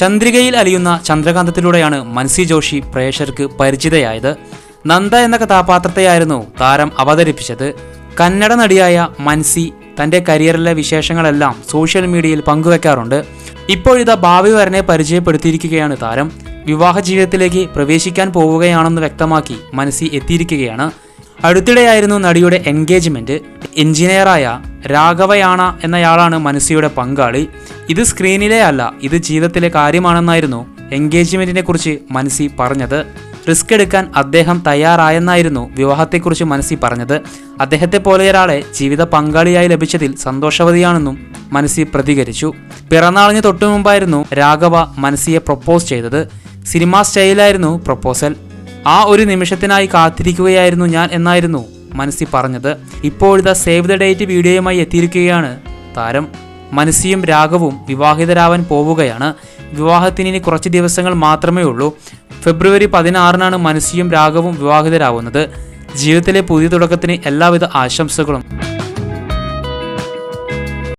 ചന്ദ്രികയിൽ അലിയുന്ന ചന്ദ്രകാന്തത്തിലൂടെയാണ് മൻസി ജോഷി പ്രേക്ഷകർക്ക് പരിചിതയായത്. നന്ദ എന്ന കഥാപാത്രത്തെയായിരുന്നു താരം അവതരിപ്പിച്ചത്. കന്നഡ നടിയായ മൻസി തന്റെ കരിയറിലെ വിശേഷങ്ങളെല്ലാം സോഷ്യൽ മീഡിയയിൽ പങ്കുവെക്കാറുണ്ട്. ഇപ്പോഴിതാ ഭാവി വരനെ പരിചയപ്പെടുത്തിയിരിക്കുകയാണ് താരം. വിവാഹ ജീവിതത്തിലേക്ക് പ്രവേശിക്കാൻ പോവുകയാണെന്ന് വ്യക്തമാക്കി മനസ്സി എത്തിയിരിക്കുകയാണ്. അടുത്തിടെയായിരുന്നു നടിയുടെ എൻഗേജ്മെന്റ്. എഞ്ചിനീയറായ രാഘവയാണ എന്നയാളാണ് മനസ്സിയുടെ പങ്കാളി. ഇത് സ്ക്രീനിലെ അല്ല ഇത് ജീവിതത്തിലെ കാര്യമാണെന്നായിരുന്നു എൻഗേജ്മെന്റിനെ കുറിച്ച് മനസ്സി പറഞ്ഞത്. റിസ്ക് എടുക്കാൻ അദ്ദേഹം തയ്യാറായെന്നായിരുന്നു വിവാഹത്തെക്കുറിച്ച് മനസ്സി പറഞ്ഞത്. അദ്ദേഹത്തെ പോലെ ഒരാളെ ജീവിത പങ്കാളിയായി ലഭിച്ചതിൽ സന്തോഷവതിയാണെന്നും മനസ്സി പ്രതികരിച്ചു. പിറന്നാളിന് തൊട്ടു മുമ്പായിരുന്നു രാഘവ മനസ്സിയെ പ്രൊപ്പോസ് ചെയ്തത്. സിനിമാ സ്റ്റൈലായിരുന്നു പ്രൊപ്പോസൽ. ആ ഒരു നിമിഷത്തിനായി കാത്തിരിക്കുകയായിരുന്നു ഞാൻ എന്നായിരുന്നു. മനസ്സി പറഞ്ഞത് ഇപ്പോഴിതാ സേവ് ദ ഡേറ്റ് വീഡിയോയുമായി എത്തിയിരിക്കുകയാണ്. താരം മനസ്സിയും രാഘവും വിവാഹിതരാവാൻ പോവുകയാണ്. വിവാഹത്തിന് ഇനി കുറച്ച് ദിവസങ്ങൾ മാത്രമേ ഉള്ളൂ. ഫെബ്രുവരി പതിനാറിനാണ് മനസ്സിയും രാഘവും വിവാഹിതരാവുന്നത്. ജീവിതത്തിലെ പുതിയ തുടക്കത്തിന് എല്ലാവിധ ആശംസകളും.